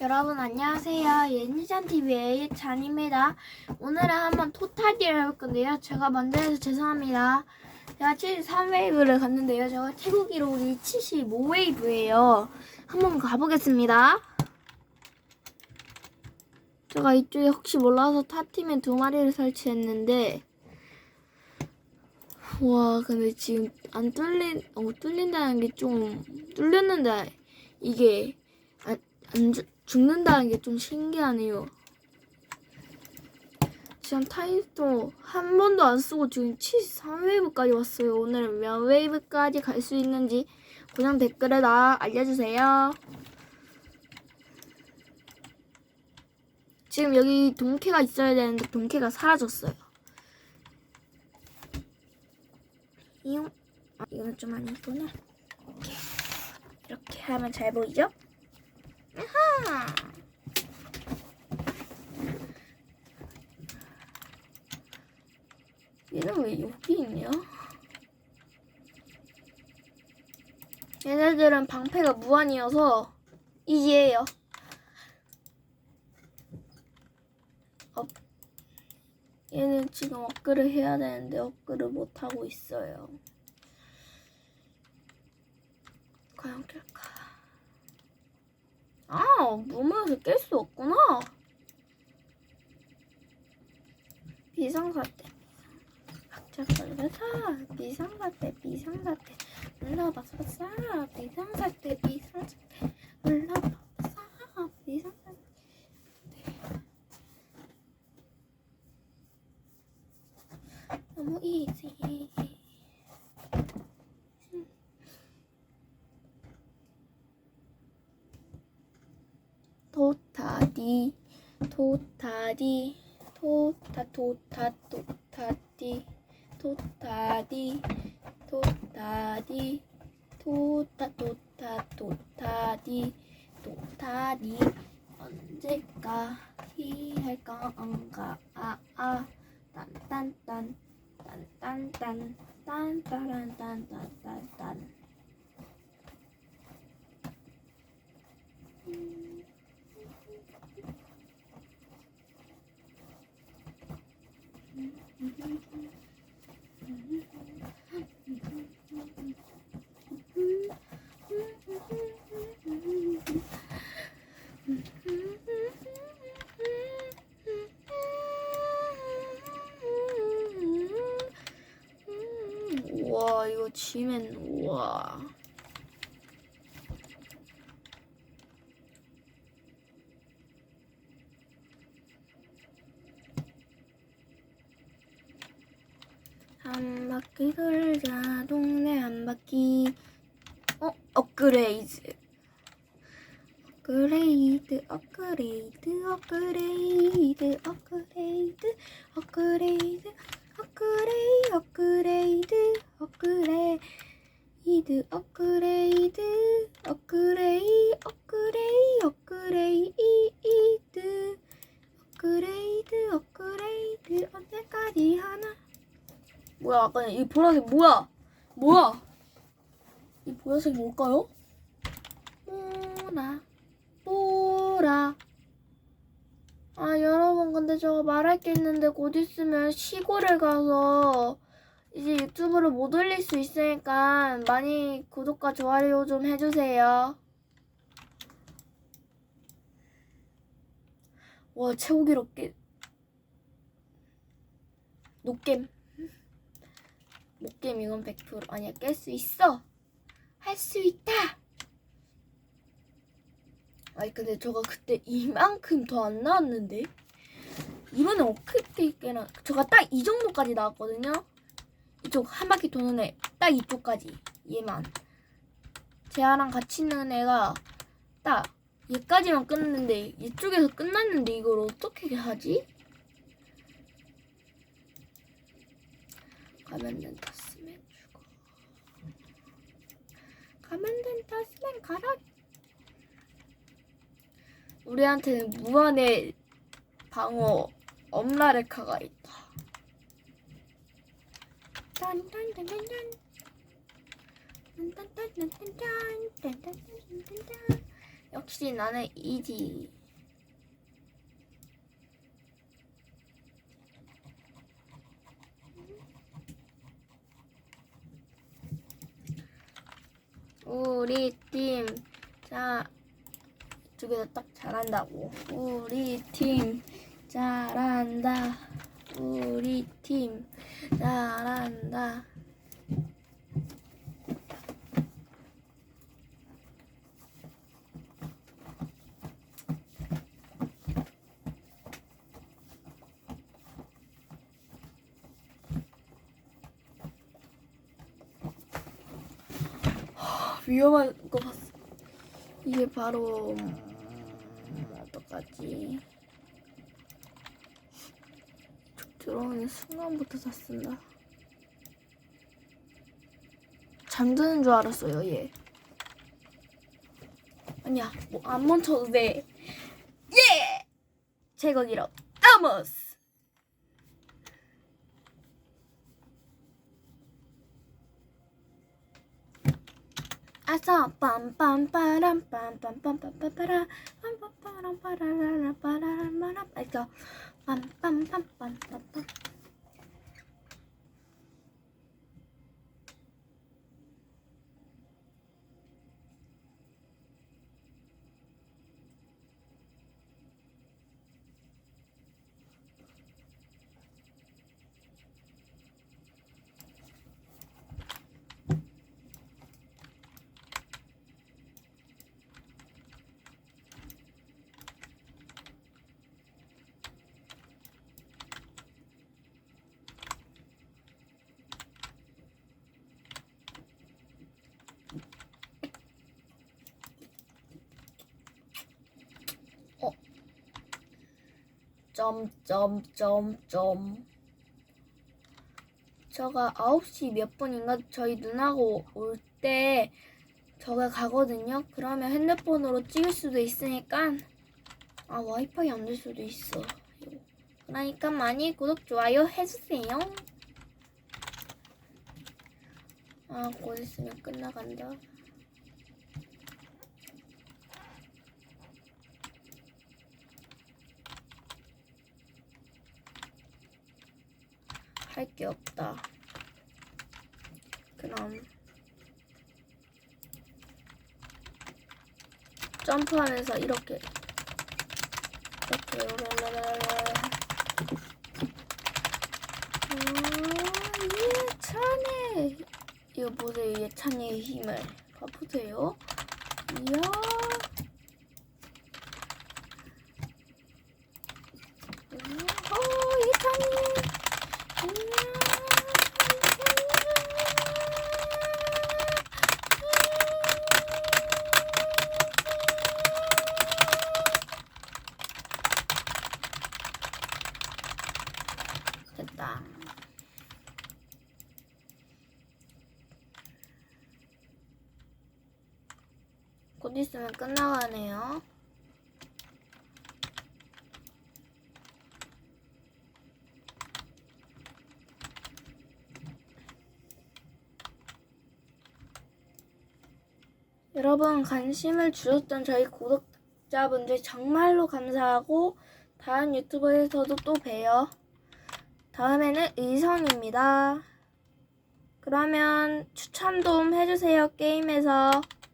여러분 안녕하세요. 예니잔 TV의 잔입니다. 오늘은 한번 토탈기를 해볼 건데요. 제가 먼저 해서 죄송합니다. 제가 73웨이브를 갔는데요. 제가 최고 기록이 75웨이브예요. 한번 가보겠습니다. 제가 이쪽에 혹시 몰라서 타팀에 두 마리를 설치했는데 와 근데 지금 안 뚫린 어 뚫린다는 게 좀 뚫렸는데 이게 안, 안 죽- 죽는다는 게 좀 신기하네요. 지금 타이도 한 번도 안 쓰고 지금 73웨이브까지 왔어요. 오늘은 몇 웨이브까지 갈 수 있는지 고정 댓글에 다 알려주세요. 지금 여기 동캐가 있어야 되는데 동캐가 사라졌어요. 이용 아, 이건 좀 아니구나. 이렇게 이렇게 하면 잘 보이죠? 아하. 얘는 왜 여기 있냐? 얘네들은 방패가 무한이어서 이지예요. 업. 얘는 지금 업글을 해야 되는데 업글을 못 하고 있어요. 과연 깰까? 아, 무모해서 깰 수 없구나. 비상사태. 각자 걸려서 비상사태, 비상사태. 올라봤었어. 비상사태, 비상사태. 올라봤어. 비상사태. 너무 이지. 도타디 도타디 도타 도타 도타디 도타디 도타디 도타 도타 도타디 도타디. 언제까 희할 건가 아아. 딴딴딴. 딴딴딴. 딴따란딴딴딴딴. 우 지면 우와. 한 바퀴 돌자 동네 한 바퀴. 어 업그레이드. 업그레이드 업그레이드 업그레이드 업그레이드 업그레이드 업그레이드. 업그레이드 업그레이드 업그레이 업그레이 업그레이드 업그레이드 업그레이드 언제까지 하나? 뭐야 아까 이 보라색 뭐야? 뭐야? 이 보라색 뭘까요? 보라 보라. 아 여러분 근데 저거 말할 게 있는데 곧 있으면 시골에 가서 이제 유튜브를 못 올릴 수 있으니까 많이 구독과 좋아요 좀 해주세요. 와 최고 기록 깨 노겜. 못겜 이건 100% 아니야 깰 수 있어. 할 수 있다. 아니 근데 저가 그때 이만큼 더 안 나왔는데? 이번에 어떻게 깨나? 저가 딱 이 정도까지 나왔거든요 이쪽 한 바퀴 도는 애 딱 이쪽까지 얘만 쟤랑 같이 있는 애가 딱 얘까지만 끝났는데 이쪽에서 끝났는데 이걸 어떻게 하지? 가면된 탔으면 죽어 가면된 탔으면 가라 우리한테는 무한의 방어 엄라레카가 있다. 딴딴딴딴딴 딴딴딴딴딴 딴딴딴딴딴 역시 나는 이지. 우리 팀, 자, 두 개 다 딱 잘한다고. 우리 팀, 잘한다. 우리 팀, 잘한다. 위험한 거 봤어. 이게 바로 음, 어떡하지? 들어오는 순간부터 샀습니다. 잠드는 줄 알았어요, 얘. 아니야, 뭐 안 멈춰도 돼. 예! 제거기로 따머스! 아싸 빰빰빠람 빰빰빰빰빰빠라 빰빰빠람 빠라라라 빠라라라라 그러니까 빰빰빰빰빰빰 점점점점 저가 9시 몇 분인가 저희 누나가 올때 저가 가거든요. 그러면 핸드폰으로 찍을 수도 있으니까 아 와이파이 안 될 수도 있어. 그러니까 많이 구독 좋아요 해주세요. 아 곧 있으면 끝나간다. 할 게 없다. 그럼 점프하면서 이렇게 이렇게 오랄랄랄랄. 아, 예찬이 이거 보세요 예찬이의 힘을 봐보세요. 이야. 오 예찬이. 됐다. 곧 있으면 끝나가네요. 여러분 관심을 주셨던 저희 구독자분들 정말로 감사하고 다른 유튜브에서도 또 봬요. 다음에는 의성입니다. 그러면 추천 좀 해주세요 게임에서.